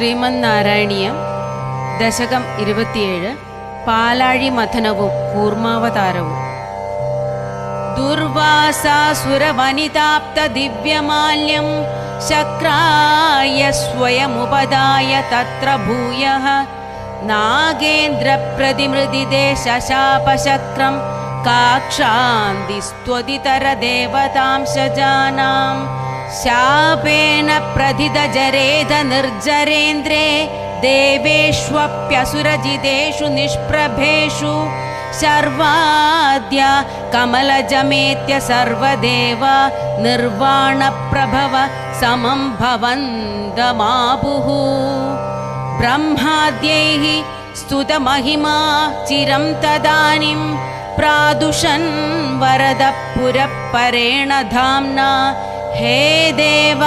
ശ്രീമന്നാരായണീയം ദശകം ഇരുപത്തിയേഴ് പാലാഴി മഥനവും കൂർമാവതാരവും ദുർവാസാസുരവനിതാപ്ത ദിവ്യമാല്യം ശക്രായ സ്വയമുപദായ തത്ര ഭൂയഃ നാഗേന്ദ്രപ്രതിമൃദിദേ ശശാപശക്രം കാക്ഷാന്തിസ്ത്വതിതരദേവതാംശജാനാം शापेण प्रधिदजरेधनिर्जरेन्द्रे देवेष्वप्यसुरजितेषु निष्प्रभेषु सर्वाद्य कमलजमेत्य सर्वदेव निर्वाणप्रभव समं भवन्दमापुः ब्रह्माद्यैः स्तुतमहिमा चिरं तदानीं प्रादुषन् वरद धाम्ना हे देव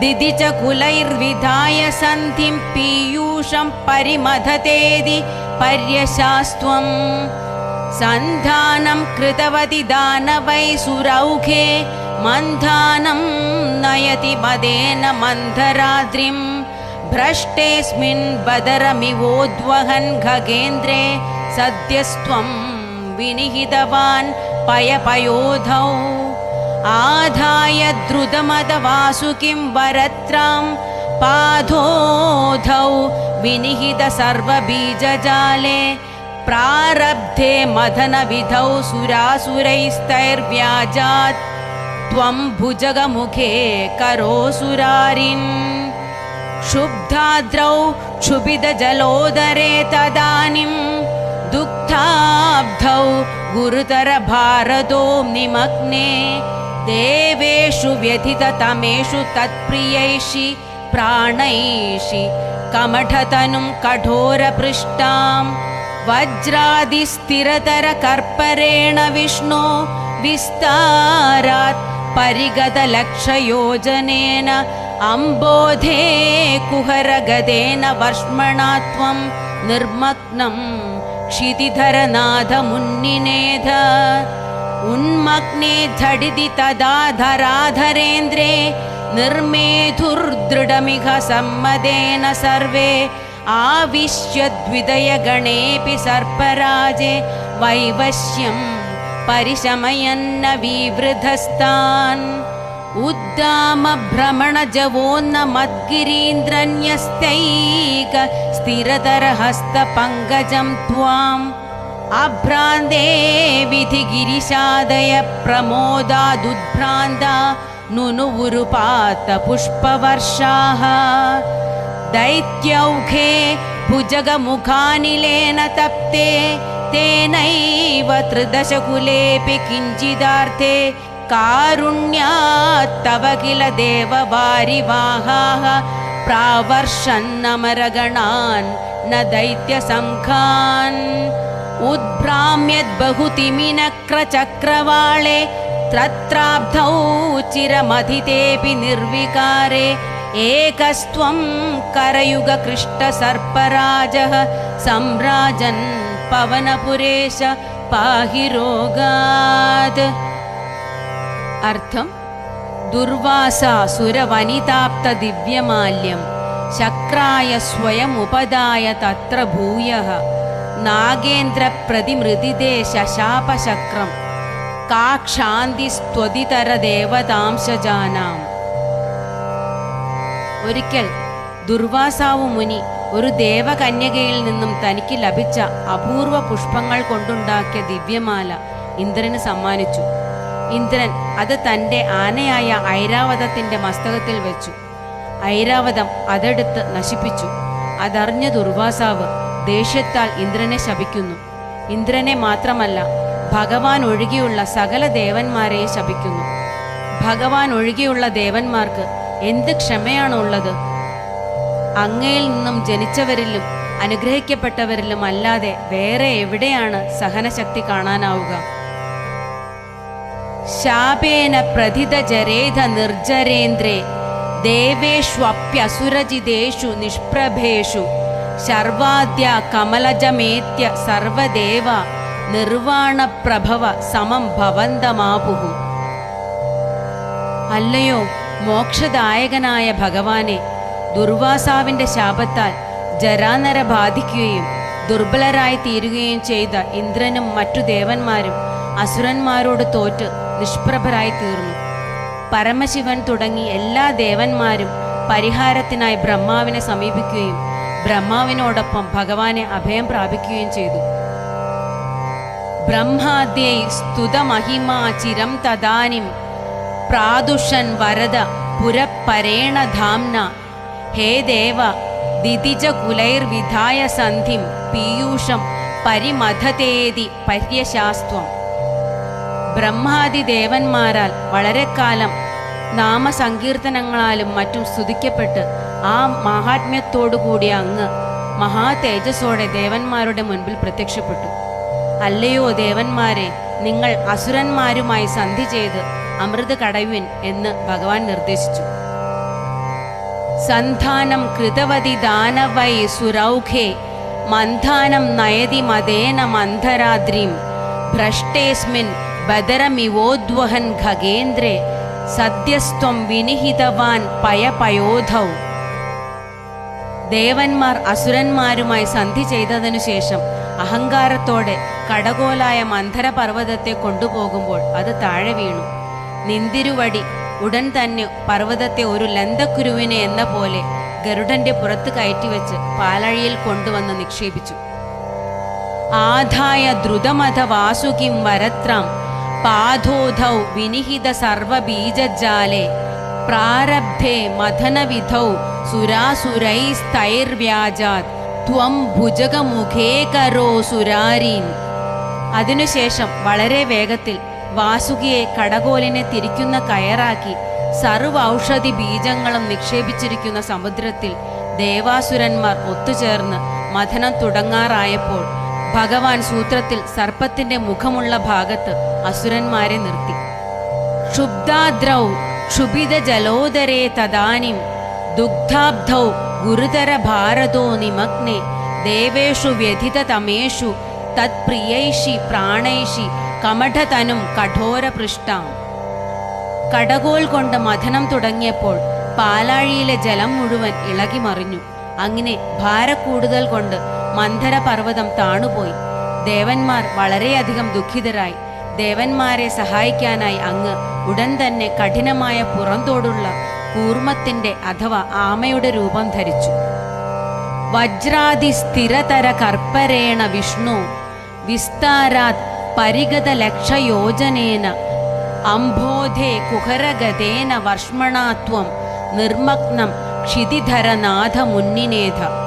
दिदि च कुलैर्विधाय सन्धिं पीयूषं परिमथतेदि पर्यशास्त्वम् सन्धानं कृतवति दानवै सुरौघे मन्धानं नयति मदेन मन्धराद्रिम् भ्रष्टेऽस्मिन् बदरमिवोद्वहन् खगेन्द्रे सद्यस्त्वं विनिहितवान् पयपयोधौ आधाय द्रुतमदवासुकिं वरत्रां पाधोधौ विनिहित सर्वबीजजाले प्रारब्धे मदनविधौ सुरासुरैस्तैर्व्याजात् त्वं भुजगमुखे करोसुरारिन्। क्षुब्धाद्रौ क्षुभितजलोदरे तदानीं दुग्धाब्धौ गुरुतरभारतो निमग्ने देवेषु व्यथिततमेषु तत्प्रियैषि प्राणैषि कमठतनुं कठोरपृष्ठां वज्रादिस्थिरतरकर्परेण विष्णो विस्तारात् परिगतलक्षयोजनेन अम्बोधे कुहरगदेन वर्ष्मणा त्वं निर्मग्नं क्षितिधरनाथमुन्निनेध उन्मग्ने झटिति तदा धराधरेन्द्रे निर्मेधुर्दृढमिह सम्मदेन सर्वे आविश्यद्विदयगणेऽपि सर्पराजे वैवश्यं परिशमयन्न विवृधस्तान् उद्दामभ्रमणजवोन्न मद्गिरीन्द्रन्यस्तैक स्थिरतरहस्तपङ्कजं त्वाम् अभ्रान्ते विधिगिरिशादय प्रमोदादुद्भ्रान्ता नुनुवुरुपात पुष्पवर्षाः। दैत्यौघे भुजगमुखानिलेन तप्ते तेनैव त्रिदशकुलेऽपि किञ्चिदार्थे कारुण्यात् तव किल देववारिवाहाः। प्रावर्षन्नमरगणान् न दैत्यसङ्घान् उद्भ्राम्यद्बहुतिमिनक्रचक्रवाळे त्रत्राब्धौ चिरमथितेऽपि निर्विकारे एकस्त्वं करयुगकृष्टसर्पराजः सम्राजन् पवनपुरेश पाहि रोगात् अर्थं दुर्वासासुरवनिताप्तदिव्यमाल्यं शक्राय स्वयमुपदाय तत्र भूयः। നാഗേന്ദ്ര പ്രതിമൃതിദേ ശശാപശക്രം കാക്ഷാന്തിസ്ത്വതിതര ദേവതാംശജാനാം. ഒരിക്കൽ ദുർവാസാവു മുനി ഒരു ദേവകന്യകയിൽ നിന്നും തനിക്ക് ലഭിച്ച അപൂർവ പുഷ്പങ്ങൾ കൊണ്ടുണ്ടാക്കിയ ദിവ്യമാല ഇന്ദ്രന് സമ്മാനിച്ചു. ഇന്ദ്രൻ അത് തന്റെ ആനയായ ഐരാവതത്തിന്റെ മസ്തകത്തിൽ വെച്ചു. ഐരാവതം അതെടുത്ത് നശിപ്പിച്ചു. അതറിഞ്ഞ ദുർവാസാവ് ദേഷ്യത്താൽ ഇന്ദ്രനെ ശപിക്കുന്നു. ഇന്ദ്രനെ മാത്രമല്ല ഭഗവാൻ ഒഴികെയുള്ള സകല ദേവന്മാരെയും ശപിക്കുന്നു. ഭഗവാൻ ഒഴികെയുള്ള ദേവന്മാർക്ക് എന്ത് ക്ഷമയാണുള്ളത് അങ്ങയിൽ നിന്നും ജനിച്ചവരിലും അനുഗ്രഹിക്കപ്പെട്ടവരിലും അല്ലാതെ വേറെ എവിടെയാണ് സഹനശക്തി കാണാനാവുക? ശാപേന പ്രഥിതജരേധ നിർജരേന്ദ്രേ ദേവേഷ്വപ്യസുരജിതേഷു നിഷ്പ്രഭേഷു. കമലജമേത്യ സർവദേവ നിർവാണപ്രഭവ സമം ഭവന്തമാപുഹു. അല്ലയോ മോക്ഷദായകനായ ഭഗവാനെ ദുർവാസാവിന്റെ ശാപത്താൽ ജരാനര ബാധിക്കുകയും ദുർബലരായി തീരുകയും ചെയ്ത ഇന്ദ്രനും മറ്റു ദേവന്മാരും അസുരന്മാരോട് തോറ്റ് നിഷ്പ്രഭരായി തീർന്നു. പരമശിവൻ തുടങ്ങി എല്ലാ ദേവന്മാരും പരിഹാരത്തിനായി ബ്രഹ്മാവിനെ സമീപിക്കുകയും ബ്രഹ്മാവിനോടൊപ്പം ഭഗവാനെ അഭയം പ്രാപിക്കുകയും ചെയ്തു. ബ്രഹ്മാദ്യൈ സ്തുതമഹിമാ ചിരം തദാനിം പ്രാദുഷൻ വരദ പുരപ്പരേണ ധാംന ഹേ ദേവ ദിതിജ കുലൈർവിധായ സന്ധിം പീയൂഷം പരിമഥതേതി പര്യശാസ്ത്വം. ബ്രഹ്മാദി ദേവന്മാരാൽ വളരെക്കാലം നാമസങ്കീർത്തനങ്ങളാലും മറ്റും സ്തുതിക്കപ്പെട്ട് ആ മഹാത്മ്യത്തോടുകൂടി അങ്ങ് മഹാ തേജസ്സോടെ ദേവന്മാരുടെ മുൻപിൽ പ്രത്യക്ഷപ്പെട്ടു. അല്ലയോ ദേവന്മാരെ നിങ്ങൾ അസുരന്മാരുമായി സന്ധി ചെയ്ത് അമൃത് കടയുവിൻ എന്ന് ഭഗവാൻ നിർദ്ദേശിച്ചു. സന്ധാനം കൃതവതി ദാനവൈ സുരൗഖേ മന്ധാനം നയതി മതേന മന്ധരാദ്രിം ഭ്രഷ്ടേസ്മിൻ ബദരമിവോദ്വഹൻ ഖഗേന്ദ്രേ സദ്യസ്ത്വം വിനിഹിതവാൻ പയപയോധൗ. ദേവന്മാർ അസുരന്മാരുമായി സന്ധി ചെയ്തതിനു ശേഷം അഹങ്കാരത്തോടെ കടകോലായ മന്ധര പർവതത്തെ കൊണ്ടുപോകുമ്പോൾ അത് താഴെ വീണു. നിന്തിരുവടി ഉടൻ തന്നെ പർവതത്തെ ഒരു ലന്തക്കുരുവിനെ എന്ന പോലെ ഗരുഡന്റെ പുറത്ത് കയറ്റിവെച്ച് പാലഴിയിൽ കൊണ്ടുവന്ന് നിക്ഷേപിച്ചു. ആധായ ദ്രുതമഥ വാസുകിം വരത്രാം പാധോധൗ വിനിഹിത സർവബീജജാലെ പ്രാരബ്ധേ മഥനവിധൗ സുരാസുരൈസ്തൈർവ്യാജാത്. ത്വം ഭുജകമുഖേ കരോ സുരാരീൻ. അതിനുശേഷം വളരെ വേഗത്തിൽ വാസുകിയെ കടകോലിനെ തിരിക്കുന്ന കയറാക്കി സർവ ഔഷധി ബീജങ്ങളും നിക്ഷേപിച്ചിരിക്കുന്ന സമുദ്രത്തിൽ ദേവാസുരന്മാർ ഒത്തുചേർന്ന് മഥനം തുടങ്ങാറായപ്പോൾ ഭഗവാൻ സൂത്രത്തിൽ സർപ്പത്തിന്റെ മുഖമുള്ള ഭാഗത്ത് അസുരന്മാരെ നിർത്തി. ക്ഷുബ്ദാദ്രൗ ക്ഷുഭിത ജലോദരേ തദാനിം ദുഗ്ധാബ്ധൗ ഗുരുതര ഭാരതോ നിമഗ്നെ. ദേവേഷു വ്യഥിത തമേഷു തത്പ്രിയൈഷി പ്രാണൈഷി കമഠതനും കഠോര പൃഷ്ടാം കടകോൽ കൊണ്ട് മഥനം തുടങ്ങിയപ്പോൾ പാലാഴിയിലെ ജലം മുഴുവൻ ഇളകി മറിഞ്ഞു അങ്ങനെ ഭാരക്കൂടുതൽ കൊണ്ട് മന്ധര പർവതം താണുപോയി. ദേവന്മാർ വളരെയധികം ദുഃഖിതരായി. ദേവന്മാരെ സഹായിക്കാനായി അങ്ങ് ഉടൻ തന്നെ കഠിനമായ പുറന്തോടുള്ള കൂർമ്മത്തിന്റെ അഥവാ ആമയുടെ രൂപം ധരിച്ചു. വജ്രാതി സ്ഥിരതര കർപ്പരേണ വിഷ്ണു വിസ്താരാത് പരിഗത ലക്ഷയോജനേന അംബോധേ കുഹരഗതേന വർഷ്മണാത്വം നിർമ്മഗ്നം ക്ഷിതിധരനാഥ മുന്നിനേധ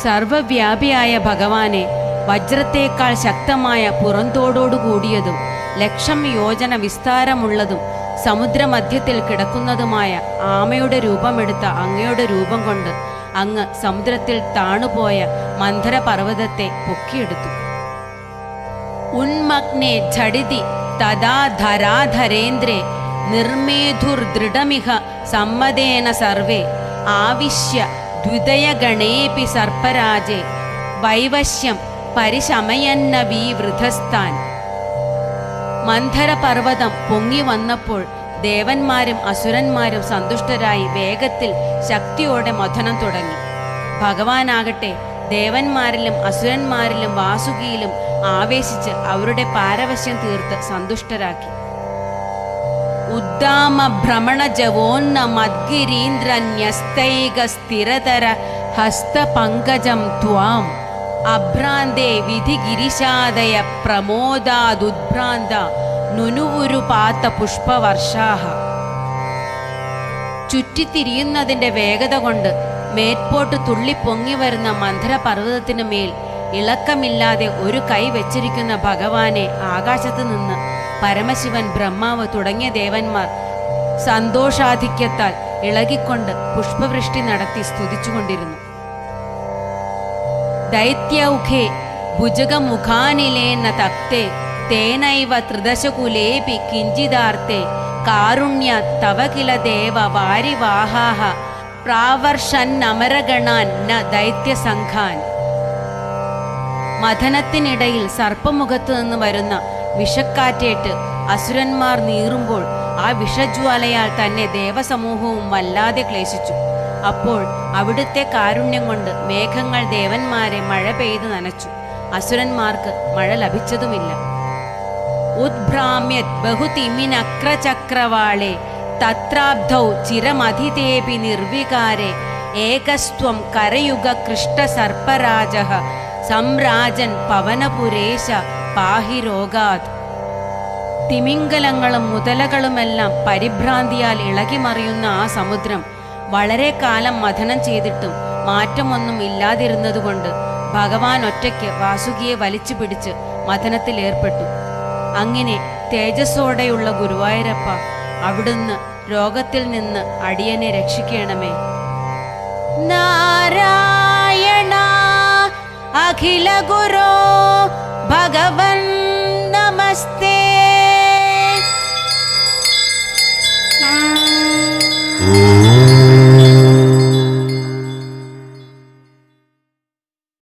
സർവവ്യാപിയായ ഭഗവാനെ വജ്രത്തേക്കാൾ ശക്തമായ പുറന്തോടോടു കൂടിയതും ലക്ഷം യോജന വിസ്താരമുള്ളതും സമുദ്രമധ്യത്തിൽ കിടക്കുന്നതുമായ ആമയുടെ രൂപമെടുത്ത അങ്ങയുടെ രൂപം കൊണ്ട് അങ്ങ് സമുദ്രത്തിൽ താണുപോയ മന്ധര പർവതത്തെ പൊക്കിയെടുത്തു. ഉന്മഗ്നെ ഝടിതി തഥാ ധരാധരേന്ദ്രേ നിർമേധുർദൃഢമിഹ സമ്മതേന സർവേ ആവിശ്യ ദ്വിതയഗണേപി സർപ്പരാജേ വൈവശ്യം പരിശമയന്ന വി വൃധസ്ഥാൻ മന്ധരപർവതം പൊങ്ങി വന്നപ്പോൾ ദേവന്മാരും അസുരന്മാരും സന്തുഷ്ടരായി വേഗത്തിൽ ശക്തിയോടെ മഥനം തുടങ്ങി. ഭഗവാനാകട്ടെ ദേവന്മാരിലും അസുരന്മാരിലും വാസുകിയിലും ആവേശിച്ച് അവരുടെ പാരവശ്യം തീർത്ത് സന്തുഷ്ടരാക്കി. ഉദ്ദാമ ഭ്രമണജവോന്ന മദ്ഗിരീന്ദ്രന്യസ്തൈക സ്ഥിരതര ഹസ്തപങ്കജം ത്വാം. അഭ്രാന്തേ വിധിഗിരിശാദയ പ്രമോദാദുദ്ഭ്രാന്ത നുനുവുരുപാത്ത പുഷ്പവർഷാഹ. ചുറ്റിത്തിരിയുന്നതിന്റെ വേഗത കൊണ്ട് മേൽപോട്ട് തുള്ളിപ്പൊങ്ങി വരുന്ന മന്ധരപർവതത്തിനു മേൽ ഇളക്കമില്ലാതെ ഒരു കൈ വെച്ചിരിക്കുന്ന ഭഗവാനെ ആകാശത്ത് നിന്ന് പരമശിവൻ ബ്രഹ്മാവ് തുടങ്ങിയ ദേവന്മാർ സന്തോഷാധിക്യത്താൽ ഇളകിക്കൊണ്ട് പുഷ്പവൃഷ്ടി നടത്തി സ്തുതിച്ചുകൊണ്ടിരുന്നു. ദൈത്യൗഖേ ഭുജകമുഖാനിലേന തക്തേ തേനൈവ ത്രിദശകുലേപി കിഞ്ചിതാർത്തെ കാരുണ്യ തവ കില ദേവ വാരിവാഹാഹ പ്രാവർഷന്നമരഗണാൻ ന ദൈത്യസംഘാൻ. മഥനത്തിനിടയിൽ സർപ്പമുഖത്തു നിന്ന് വരുന്ന വിഷക്കാറ്റേറ്റ് അസുരന്മാർ നീറുമ്പോൾ ആ വിഷജ്വാലയാൽ തന്നെ ദേവസമൂഹവും വല്ലാതെ ക്ലേശിച്ചു. അപ്പോൾ അവിടുത്തെ കാരുണ്യം കൊണ്ട് മേഘങ്ങൾ ദേവന്മാരെ മഴ പെയ്ത് നനച്ചു. അസുരന്മാർക്ക് മഴ ലഭിച്ചതുമില്ല. ഉദ്ഭ്രാമ്യത് ബഹുതിമിനക്രചക്രവാളെ തത്രാബ്ധൗ ചിരമധിതേപി നിർവികാരെ ഏകസ്ത്വം കരയുഗ കൃഷ്ടസർപ്പരാജ സംരാജൻ പവനപുരേശ പാഹി രോഗാത്. തിമിംഗലങ്ങളും മുതലകളുമെല്ലാം പരിഭ്രാന്തിയാൽ ഇളകിമറിയുന്ന ആ സമുദ്രം വളരെ കാലം മഥനം ചെയ്തിട്ടും മാറ്റമൊന്നും ഇല്ലാതിരുന്നതുകൊണ്ട് ഭഗവാൻ ഒറ്റയ്ക്ക് വാസുകിയെ വലിച്ചു പിടിച്ച് മഥനത്തിലേർപ്പെട്ടു അങ്ങനെ തേജസ്സോടെയുള്ള ഗുരുവായൂരപ്പ അവിടുന്ന് രോഗത്തിൽ നിന്ന് അടിയനെ രക്ഷിക്കണമേ. നാരായണ അഖില ഗുരോ भगवन् नमस्ते।